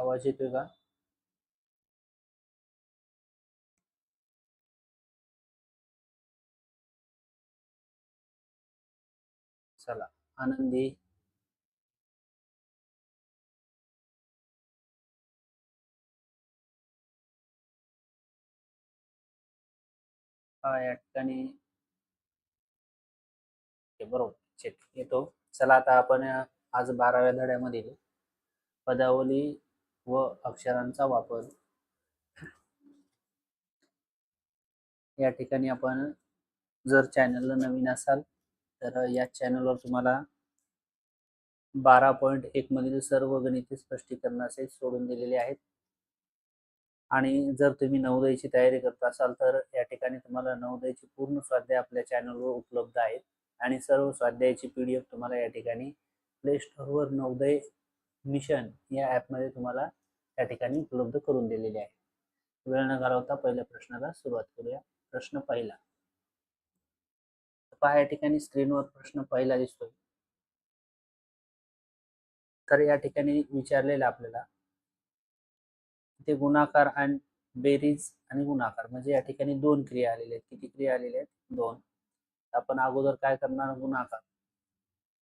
आवाज येतोय का? चला. आनंदी. या ठिकाणी. बरोबर. चेक. येतो. चला आता आपण आज बाराव्या धड्यामधील पदावली व अक्षरांचा वापर. या ठिकाणी आपण जर चॅनलला नवीन असाल तर या चॅनलवर तुम्हाला बारा पॉईंट एक मधील सर्व गणिते स्पष्टीकरण असे सोडून दिलेले आहेत. आणि जर तुम्ही नवोदयची तयारी करत असाल तर या ठिकाणी तुम्हाला नवोदयची पूर्ण स्वाध्याय आपल्या चॅनलवर उपलब्ध आहेत. आणि सर्व स्वाध्यायाची पी डी एफ तुम्हाला या ठिकाणी प्ले स्टोअरवर नवोदय मिशन या ॲपमध्ये तुम्हाला या ठिकाणी उपलब्ध करून दिलेले आहे. वेळ न घालवता पहिल्या प्रश्नाला सुरुवात करूया. प्रश्न पहिला. पहा या ठिकाणी स्क्रीनवर प्रश्न पहिला दिसतोय. तर या ठिकाणी विचारलेलं आपल्याला ते गुणाकार आणि बेरीज आणि गुणाकार म्हणजे या ठिकाणी दोन क्रिया आलेल्या आहेत. किती क्रिया आलेल्या आहेत? दोन. आपण अगोदर काय करणार? गुणाकार.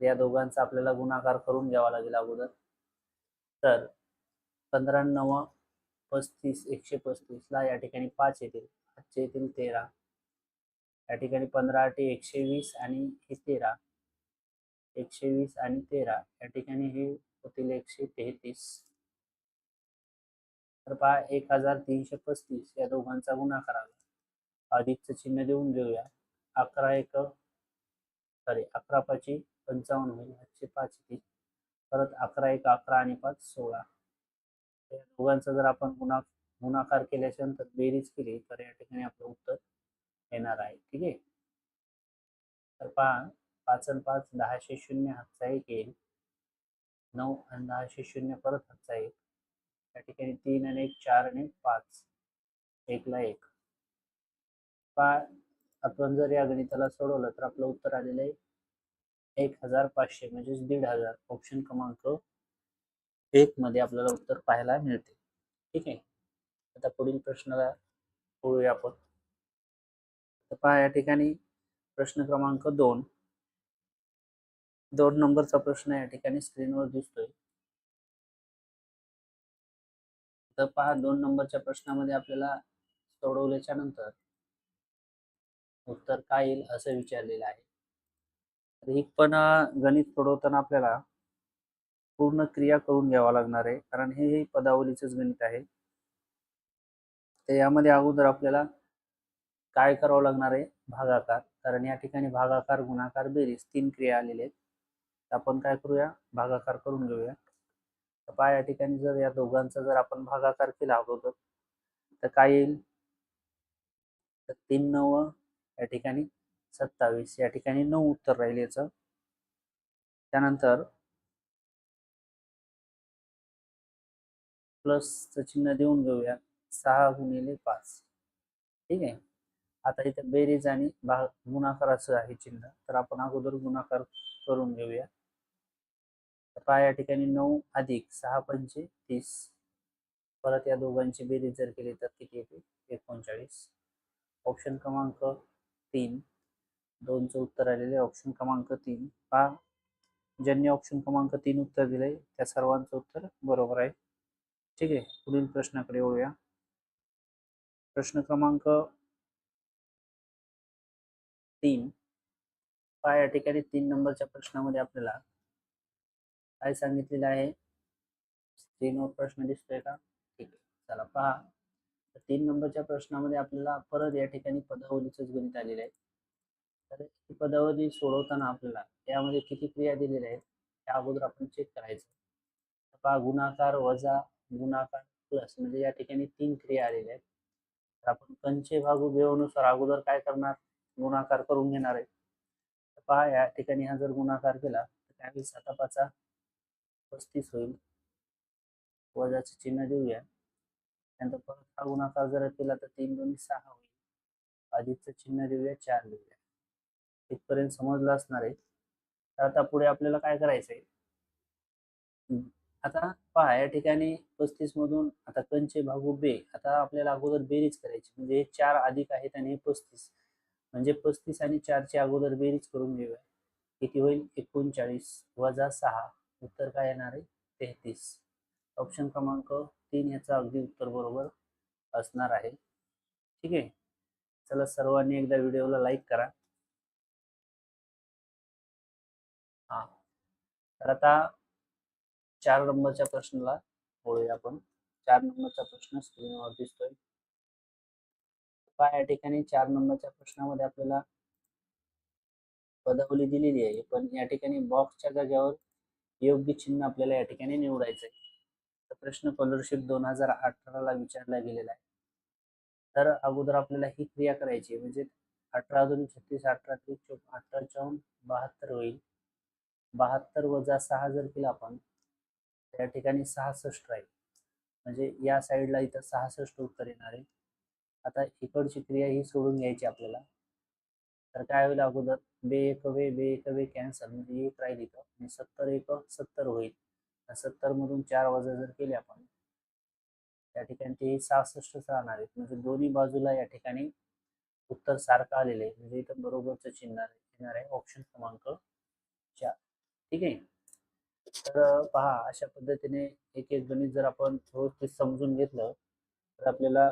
या दोघांचा आपल्याला गुणाकार करून घ्यावा लागेल अगोदर. तर पंधरा नव पस्तीस एकशे पस्तीसला या ठिकाणी पाच येतील. आजचे येतील तेरा. या ठिकाणी पंधरा आठे एकशे वीस आणि हे तेरा. एकशे वीस आणि तेरा. या ठिकाणी हे होतील एकशे तेहतीस. तर पहा एक हजार तीनशे पस्तीस या दोघांचा गुन्हा करावा अधिकचं चिन्ह देऊन घेऊया अकरा एक सॉरी अकरा पाचशे पंचावन्न होईल. आठशे पाच येतील. परत अकरा एक अकरा आणि पाच सोळा. दोघांचा जर आपण गुणा गुणाकार केल्याच्यानंतर बेरीज केली तर या ठिकाणी आपलं उत्तर येणार आहे. ठीक आहे? तर पहा पाच आणि पाच दहाशे शून्य हातचा एक येईल. नऊ आणि दहाशे शून्य परत हातचा एक. या ठिकाणी तीन आणि एक चार आणि एक पाच. एकला एक. पहा आपण जर या गणिताला सोडवलं तर आपलं उत्तर आलेलं आहे एक हजार पाचशे म्हणजेच दीड हजार. ऑप्शन क्रमांक एक मध्ये आपल्याला उत्तर पाहायला मिळते. ठीक आहे? आता पुढील प्रश्नाला बोलूया आपण. तर पहा या ठिकाणी प्रश्न क्रमांक दोन. दोन नंबरचा प्रश्न या ठिकाणी स्क्रीनवर दिसतोय. तर पहा दोन नंबरच्या प्रश्नामध्ये आपल्याला सोडवल्याच्या नंतर उत्तर काय येईल असं विचारलेलं आहे. तर ही पण गणित सोडवताना आपल्याला पूर्ण क्रिया करून घ्यावा लागणार आहे. कारण हे हे पदावलीचंच गणित आहे. तर यामध्ये अगोदर आपल्याला काय करावं लागणार आहे? भागाकार. कारण या ठिकाणी भागाकार गुणाकार बेरीज तीन क्रिया आलेल्या आहेत. आपण काय करूया? भागाकार करून घेऊया. तर पहा या ठिकाणी जर या दोघांचा जर आपण भागाकार केला अगोदर तर काय येईल? तर तीन नऊ या ठिकाणी सत्तावीस या ठिकाणी नऊ उत्तर राहील याचं. त्यानंतर प्लसचं चिन्ह देऊन घेऊया. सहा गुणिले पाच. ठीक आहे? आता इथे बेरीज आणि भाग गुणाकाराचं आहे चिन्ह. तर आपण अगोदर गुणाकार करून घेऊया. तर पहा या ठिकाणी नऊ अधिक सहा पंचे तीस. परत या दोघांची बेरीज जर केली तर किती येते? एकोणचाळीस. ऑप्शन क्रमांक तीन. दोनचं उत्तर आलेले ऑप्शन क्रमांक तीन. पहा. ज्यांनी ऑप्शन क्रमांक तीन उत्तर दिले त्या सर्वांचं उत्तर बरोबर आहे. ठीक आहे. पुढील प्रश्नाकडे वळूया. प्रश्न क्रमांक तीन. पहा या ठिकाणी तीन नंबरच्या प्रश्नामध्ये आपल्याला काय सांगितलेलं आहे? स्क्रीनवर प्रश्न दिसतोय का? ठीक आहे. चला पहा. तीन नंबरच्या प्रश्नामध्ये आपल्याला परत या ठिकाणी पदावलीचंच गणित आलेलं आहे. तर पदावली सोडवताना आपल्याला यामध्ये किती क्रिया दिलेल्या आहेत त्या अगोदर आपण चेक करायचं. पहा गुणाकार वजा गुणाकार प्लस म्हणजे या ठिकाणी तीन क्रिया आलेल्या आहेत. तर आपण कंचे भागू बेवनुसार अगोदर काय करणार? गुणाकार करून घेणार आहे. पहा या ठिकाणी हा जर गुणाकार केला तर त्यावेळी साता पाचा पस्तीस होईल. वजाचे चिन्ह देऊया. त्यानंतर परत हा गुणाकार जर केला तर तीन दोन्ही सहा होईल. अधिकचं चिन्ह देऊया चार देऊया. इथपर्यंत समजलं असणार आहे. तर आता पुढे आपल्याला काय करायचं आहे आता पहा या ठिकाणी पस्तीस मधून आता कंचे भागू बे. आता आपल्याला अगोदर बेरीज करायची. म्हणजे हे चार अधिक आहेत आणि हे पस्तीस. म्हणजे पस्तीस आणि चारची अगोदर बेरीज करून घेऊया. किती होईल? एकोणचाळीस वजा सहा. उत्तर काय येणार आहे? तेहतीस. ऑप्शन क्रमांक तीन याचा अगदी उत्तर बरोबर असणार आहे. ठीक आहे? चला सर्वांनी एकदा व्हिडिओला लाईक करा. हा. तर आता चार नंबरच्या प्रश्नाला बोलूया आपण. चार नंबरचा प्रश्न स्क्रीनवर दिसतोय. पहा या ठिकाणी चार नंबरच्या प्रश्नामध्ये आपल्याला पदावली दिलेली आहे. पण या ठिकाणी बॉक्सच्या जागेवर योग्य चिन्ह आपल्याला या ठिकाणी निवडायचं आहे तर प्रश्न स्कॉलरशिप दोन हजार अठराला विचारला गेलेला आहे. तर अगोदर आपल्याला ही क्रिया करायची आहे. म्हणजे अठरा दोन छत्तीस अठरा ते अठरा चौन बहात्तर होईल. बहात्तर वजा सहा जर केला आपण त्या ठिकाणी सहासष्ट राहील. म्हणजे या साईडला इथं सहासष्ट उत्तर येणार आहे. आता इकडची क्रिया ही सोडून घ्यायची आपल्याला. तर काय होईल अगोदर? बे एक वे बे एक वे कॅन्सल म्हणजे एक राहील इथं. आणि सत्तर एक सत्तर होईल. सत्तर मधून चार वजा जर केले आपण त्या ठिकाणी ते सहासष्टच राहणार आहेत. म्हणजे दोन्ही बाजूला या ठिकाणी उत्तर सारखं आलेलं आहे. म्हणजे इथं बरोबरचं चिन्ह येणार आहे ऑप्शन क्रमांक चार. ठीक आहे? तर पहा अशा पद्धतीने एक एक गणित जर आपण व्यवस्थित समजून घेतलं तर आपल्याला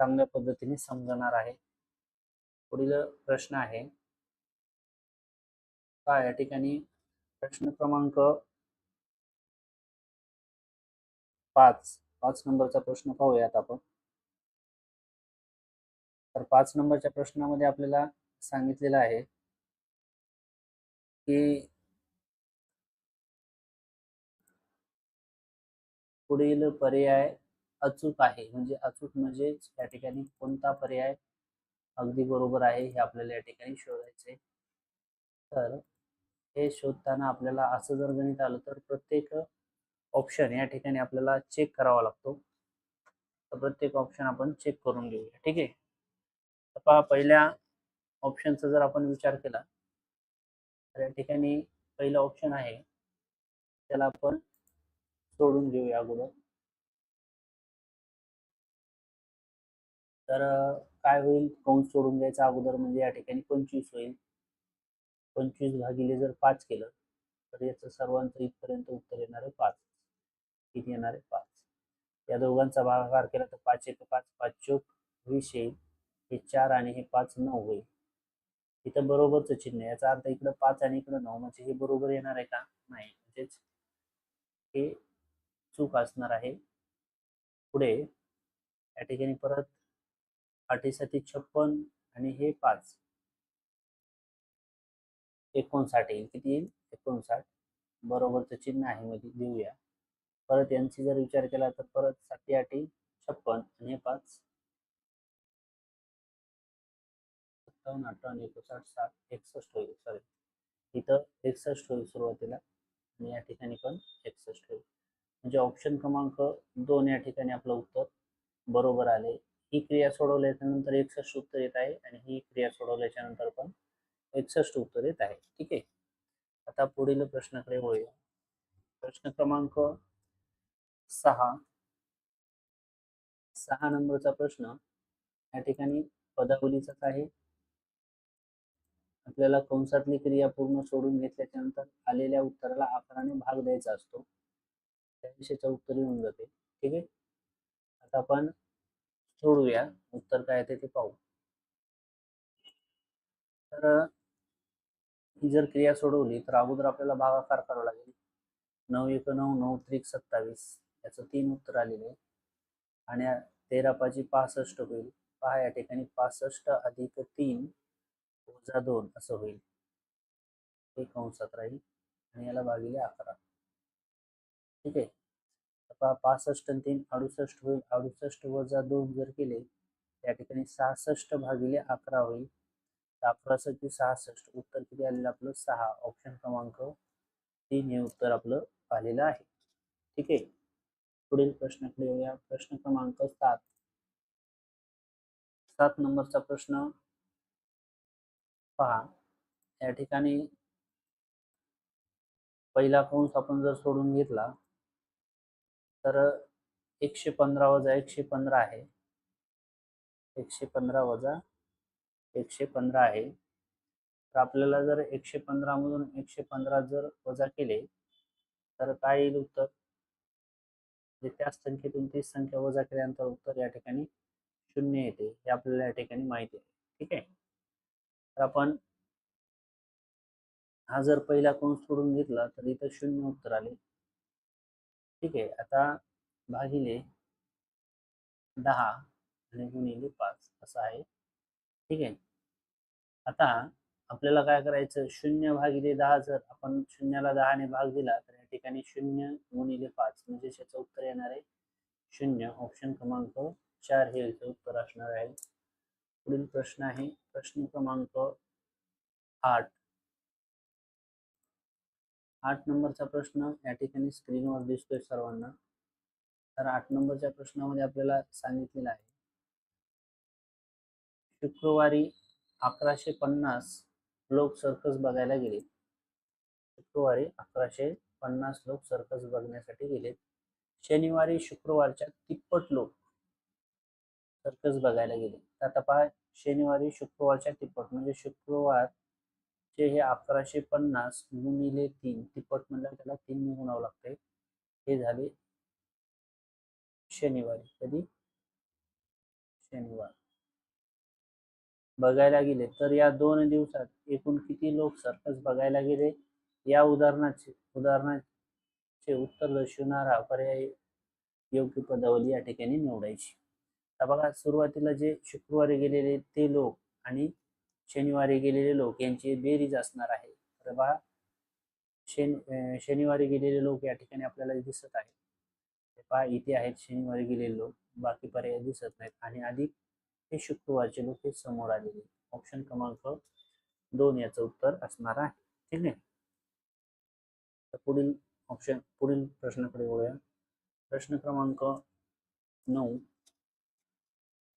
चांगल्या पद्धतीने समजणार आहे. पुढील प्रश्न आहे. पहा या ठिकाणी प्रश्न क्रमांक पाच. पाच नंबरचा प्रश्न पाहूयात आपण. तर पाच नंबरच्या प्रश्नामध्ये आपल्याला सांगितलेलं आहे की पुढील पर्याय अचूक आहे. म्हणजे अचूक म्हणजे या ठिकाणी कोणता पर्याय अगदी बरोबर आहे हे आपल्याला या ठिकाणी शोधायचे तर हे शोधताना आपल्याला असं जर गणित आलं तर प्रत्येक ऑप्शन या ठिकाणी आपल्याला चेक करावा लागतो. तर प्रत्येक ऑप्शन आपण चेक करून घेऊया. ठीक आहे? तर पहा पहिल्या ऑप्शनचा जर आपण विचार केला तर या ठिकाणी पहिलं ऑप्शन आहे त्याला आपण सोडून घेऊया अगोदर तर काय होईल? कंस सोडून घ्यायचा अगोदर म्हणजे या ठिकाणी पंचवीस होईल. पंचवीस भागिले जर पाच केलं तर याचं सर्वांचं इथपर्यंत उत्तर येणार आहे पाच. किती येणार आहे? पाच. या दोघांचा भागाकार केला तर पाच एक पाच पाच चोक वीस येईल. हे चार आणि हे पाच नऊ होईल. इथं बरोबरच चिन्ह याचा अर्थ इकडं पाच आणि इकडं नऊ. म्हणजे हे बरोबर येणार आहे का? नाही. म्हणजेच हे चूक असणार आहे. पुढे या ठिकाणी परत अटीसाठी छप्पन आणि हे पाच. एकोणसाठ येईल. किती येईल? एकोणसाठ. बरोबरचं चिन्ह आहे मध्ये. देऊया. परत यांची जर विचार केला तर परत साठी आठी छप्पन आणि हे पाच. सत्तावन्न अठ्ठावन्न एकोणसाठ साठ एकसष्ट होईल. सॉरी. इथं एकसष्ट होईल सुरुवातीला आणि या ठिकाणी पण एकसष्ट होईल. म्हणजे ऑप्शन क्रमांक दोन या ठिकाणी आपलं उत्तर बरोबर आले. ही क्रिया सोडवल्याच्या नंतर एकसष्ट उत्तर येत आहे आणि ही क्रिया सोडवल्याच्या नंतर पण एकसष्ट उत्तर येत आहे. ठीक आहे? आता पुढील प्रश्नाकडे वळूया. प्रश्न क्रमांक सहा. सहा नंबरचा प्रश्न या ठिकाणी पदावलीचाच आहे. आपल्याला कंसातली क्रिया पूर्ण सोडून घेतल्याच्या नंतर आलेल्या उत्तराला अकराने भाग द्यायचा असतो. त्या विषयाचं उत्तर येऊन जाते. ठीक आहे? आता आपण सोडूया. उत्तर काय येते ते पाहू. तर ही जर क्रिया सोडवली तर अगोदर आपल्याला भागाकार करावा लागेल. नऊ एक नऊ नऊ त्रिक सत्तावीस. याचं तीन उत्तर आलेले आहे. आणि तेरा पाची पासष्ट होईल. पहा या ठिकाणी पासष्ट अधिक तीन वजा दोन असं होईल. हे कंसात राहील आणि याला भागिले अकरा. ठीक आहे? पहा पासष्ट आणि तीन अडुसष्ट होईल. अडुसष्ट वजा दोन जर केले त्या ठिकाणी सहासष्ट भागिले अकरा होईल. अकरा सत्ती सहासष्ट. उत्तर किती आलेलं आपलं? सहा. ऑप्शन क्रमांक तीन हे उत्तर आपलं आलेलं आहे. ठीक आहे? पुढील प्रश्नाकडे येऊया. प्रश्न क्रमांक सात. सात नंबरचा प्रश्न पहा. या ठिकाणी पहिला कंस आपण जर सोडून घेतला तर एकशे पंधरा वजा एकशे पंधरा आहे. एकशे पंधरा वजा एकशे पंधरा आहे. तर आपल्याला जर एकशे पंधरामधून एकशे पंधरा जर वजा केले तर काय येईल उत्तर? त्याच संख्येतून तीस संख्या वजा केल्यानंतर उत्तर या ठिकाणी शून्य येते. हे आपल्याला या ठिकाणी माहिती आहे. ठीक आहे? तर आपण हा जर पहिला कोण सोडून घेतला तर इथं शून्य उत्तर आले. ठीक आहे. आता भागिले दहा आणि गुणिले पाच असं आहे. ठीक आहे. आता आपल्याला काय करायचं? शून्य भागिले दहा जर आपण शून्याला दहाने भाग दिला तर या ठिकाणी शून्य गुणिले पाच म्हणजे याचं उत्तर येणार आहे. शून्य ऑप्शन क्रमांक चार हे याचं उत्तर असणार आहे. पुढील प्रश्न आहे. प्रश्न क्रमांक आठ. आठ नंबरचा प्रश्न या ठिकाणी स्क्रीनवर दिसतोय सर्वांना. तर आठ नंबरच्या प्रश्नामध्ये आपल्याला सांगितलेलं आहे. शुक्रवारी अकराशे पन्नास लोक सर्कस बघायला गेले. शुक्रवारी अकराशे पन्नास लोक सर्कस बघण्यासाठी गेलेत शनिवारी शुक्रवारच्या तिप्पट लोक सर्कस बघायला गेले. तर आता पहा शनिवारी शुक्रवारच्या तिप्पट म्हणजे शुक्रवार शुक्रवारचे हे अकराशे पन्नास गुणिले तीन तिप्पट म्हणलं त्याला तीन गुणावं लागते हे झाले शनिवारी. कधी? शनिवार. बघायला गेले तर या दोन दिवसात एकूण किती लोक सर्कस बघायला गेले? या उदाहरणाचे उदाहरणाचे उत्तर दर्शवणारा पर्याय योग्य पदावली या ठिकाणी निवडायची. बघा सुरुवातीला जे शुक्रवारी गेलेले ते लोक आणि शनिवारी गेलेले लोक यांची बेरीज असणार आहे. तर बघा शन शनिवारी गेलेले लोक या ठिकाणी आपल्याला दिसत आहेत. पहा इथे आहेत शनिवारी गेलेले लोक बाकी पर्याय दिसत नाहीत. आणि अधिक हे शुक्रवारचे लोक हे समोर आलेले ऑप्शन क्रमांक दोन याचं उत्तर असणार आहे. ठीक आहे? तर पुढील ऑप्शन पुढील प्रश्नाकडे वळूया. प्रश्न क्रमांक नऊ.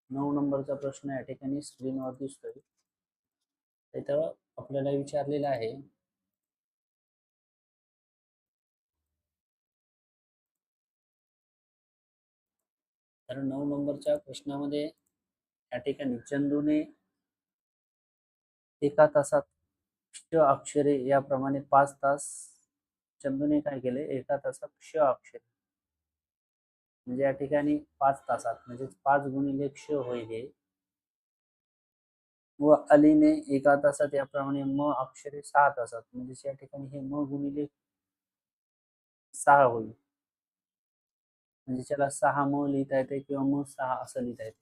नऊ नंबरचा प्रश्न या ठिकाणी स्क्रीनवर दिसतोय. इथं आपल्याला विचारलेलं आहे. तर नऊ नंबरच्या प्रश्नामध्ये या ठिकाणी चंदूने एका तासात क्ष अक्षरे याप्रमाणे पाच तास चंदूने काय केले? एका तासात क्ष अक्षरे. म्हणजे या ठिकाणी पाच तासात म्हणजे पाच गुणिले क्ष होईल हे. व अलीने एका तासात याप्रमाणे म अक्षरे सहा तासात म्हणजे या ठिकाणी हे म गुणिले सहा होईल. म्हणजे त्याला सहा म लिहिता येते किंवा म सहा असं लिहिता येते.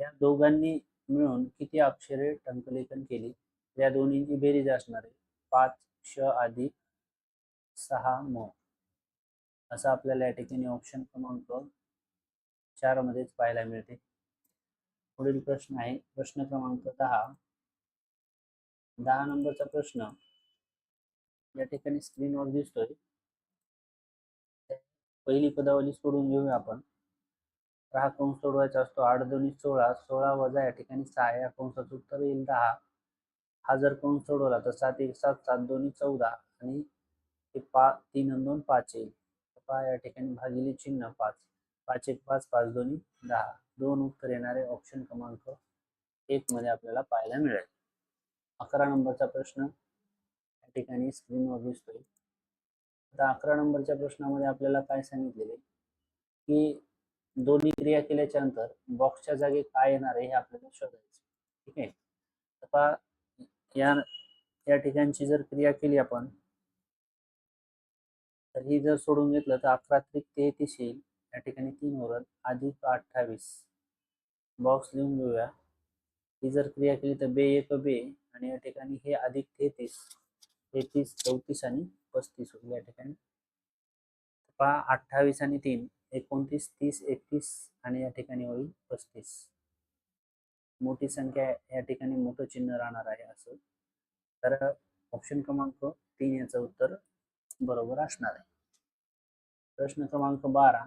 या दोघांनी मिळून किती अक्षरे टंकलेखन केली? या दोन्हींची बेरीज असणार आहे. पाच क्ष अधिक सहा म. असं आपल्याला या ठिकाणी ऑप्शन क्रमांक चार मध्येच पाहायला मिळते. पुढील प्रश्न आहे. प्रश्न क्रमांक दहा. दहा नंबरचा प्रश्न या ठिकाणी स्क्रीनवर दिसतोय. पहिली पदावली सोडून घेऊया आपण. दहा कंस सोडवायचा असतो. आठ दोन्ही सोळा. सोळा वजा या ठिकाणी सहा. या कंसाचं उत्तर येईल दहा. हा जर कंस सोडवला तर सात एक सात सात दोन्ही चौदा आणि ते पा तीन दोन पाच येईल. पहा या ठिकाणी भागिले चिन्ह पाच. पाच एक पाच पाच दोन्ही दहा. दोन उत्तर येणारे ऑप्शन क्रमांक एक मध्ये आपल्याला पाहायला मिळेल. अकरा नंबरचा प्रश्न या ठिकाणी स्क्रीनवर दिसतोय. आता अकरा नंबरच्या प्रश्नामध्ये आपल्याला काय सांगितलेले? की दोन्ही क्रिया केल्याच्यानंतर बॉक्सच्या जागी काय येणार आहे हे आपल्याला शोधायचं. ठीक आहे? आता या या ठिकाणची जर क्रिया केली आपण तर ही जर सोडून घेतलं तर अकरा त्रिक तेहतीस येईल. या ठिकाणी तीन उरल अधिक अठ्ठावीस. बॉक्स लिहून घेऊया. ही जर क्रिया केली तर बे एक बे आणि या ठिकाणी हे अधिक तेहतीस तेहतीस चौतीस आणि पस्तीस होईल या ठिकाणी. पहा अठ्ठावीस आणि तीन एकोणतीस तीस एकतीस आणि या ठिकाणी होईल पस्तीस. मोठी संख्या या ठिकाणी मोठं चिन्ह राहणार आहे असं. तर ऑप्शन क्रमांक तीन याचं उत्तर बरोबर असणार आहे. प्रश्न क्रमांक बारा.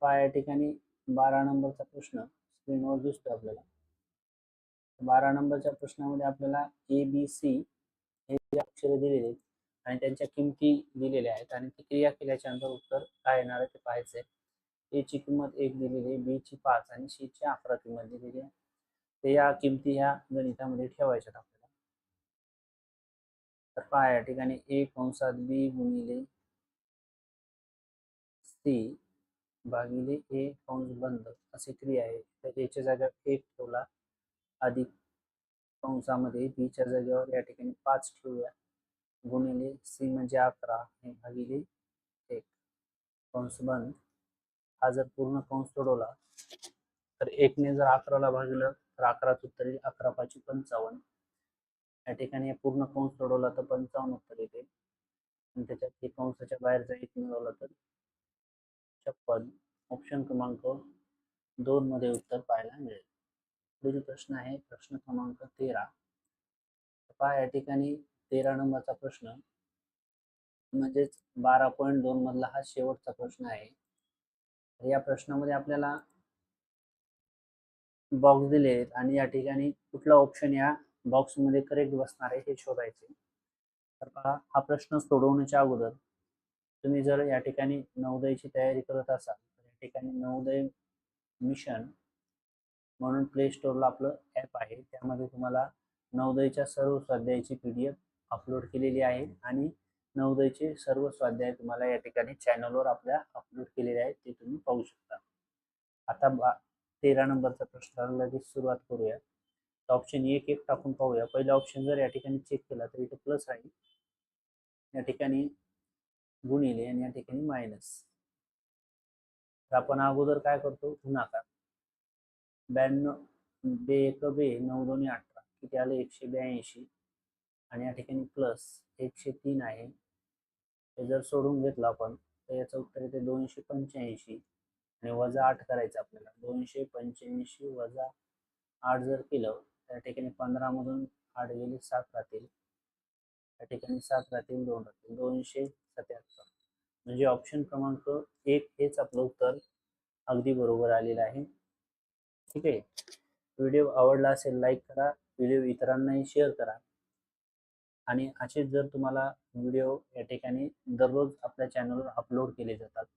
पहा या ठिकाणी बारा नंबरचा प्रश्न स्क्रीनवर दिसतो आपल्याला. बारा नंबरच्या प्रश्नामध्ये आपल्याला ए बी सी हे अक्षरे दिलेले आहेत आणि त्यांच्या किमती दिलेल्या आहेत आणि ती क्रिया केल्याच्यानंतर उत्तर काय येणार आहे ते पाहायचंय. ए ची किंमत एक दिलेली आहे बी ची पाच आणि सी ची अकरा किंमत दिलेली आहे. ते या किमती ह्या गणितामध्ये ठेवायच्यात आपल्याला. तर पहा या ठिकाणी ए कंसात बी गुणिले सी भागिले ए कंस बंद अशी क्रिया आहे. तर याच्या जागेवर एक ठेवला. अधिक कंसामध्ये बीच्या जागेवर या ठिकाणी पाच ठेवूया. गुणिले सी म्हणजे अकरा आणि भागिले एक. कंस बंद. हा जर पूर्ण कंस सोडवला तर एकने जर अकराला भागलं तर अकराच उत्तर येईल अकरा पाचशे पंचावन्न. या ठिकाणी पूर्ण कंस सोडवला तर पंचावन्न उत्तर येते. आणि त्याच्यात हे कंसाच्या बाहेरचा एक मिळवला तर छप्पन ऑप्शन क्रमांक दोन मध्ये उत्तर पाहायला मिळेल. पुढील प्रश्न आहे प्रश्न क्रमांक तेरा. पहा या ठिकाणी तेरा नंबरचा प्रश्न. म्हणजेच बारा पॉईंट दोन मधला हा शेवटचा प्रश्न आहे. या प्रश्नामध्ये आपल्याला बॉक्स दिले आहेत आणि या ठिकाणी कुठला ऑप्शन या बॉक्समध्ये करेक्ट बसणार आहे हे शोधायचे. तर पहा हा प्रश्न सोडवण्याच्या अगोदर तुम्ही जर या ठिकाणी नवोदयची तयारी करत असाल तर या ठिकाणी नवोदय मिशन म्हणून प्ले स्टोअरला आपलं ॲप आहे. त्यामध्ये तुम्हाला नवोदयच्या सर्व स्वाध्यायाची पी डी एफ अपलोड केलेली आहे आणि नवोदयचे सर्व स्वाध्याय तुम्हाला या ठिकाणी चॅनलवर आपल्या अपलोड केलेले आहेत ते तुम्ही पाहू शकता. आता बा तेरा नंबरचा प्रश्न लगेच सुरुवात करूया. तर ऑप्शन एक एक टाकून पाहूया. पहिला ऑप्शन जर या ठिकाणी चेक केला तर इथे प्लस राहील या ठिकाणी गुणिले आणि या ठिकाणी मायनस तर आपण अगोदर काय करतो? गुणाकार. ब्याण्णव बे एक बे नऊ दोन्ही अठरा. किती आलं? एकशे ब्याऐंशी. आणि या ठिकाणी प्लस एकशे तीन आहे. हे जर सोडून घेतलं आपण तर याचं उत्तर येते दोनशे पंच्याऐंशी. आणि वजा आठ करायचं आपल्याला. दोनशे पंच्याऐंशी वजा आठ जर केलं तर या ठिकाणी पंधरामधून आठ गेले सात राहतील. या ठिकाणी सात राहतील दोन राहतील. दोनशे सत्याहत्तर म्हणजे ऑप्शन क्रमांक एक हेच आपलं उत्तर अगदी बरोबर आलेलं आहे. ठीक आहे? व्हिडिओ आवडला असेल लाईक करा. व्हिडिओ इतरांनाही शेअर करा. आणि असेच जर तुम्हाला व्हिडिओ या ठिकाणी दररोज आपल्या चॅनलवर अपलोड केले जातात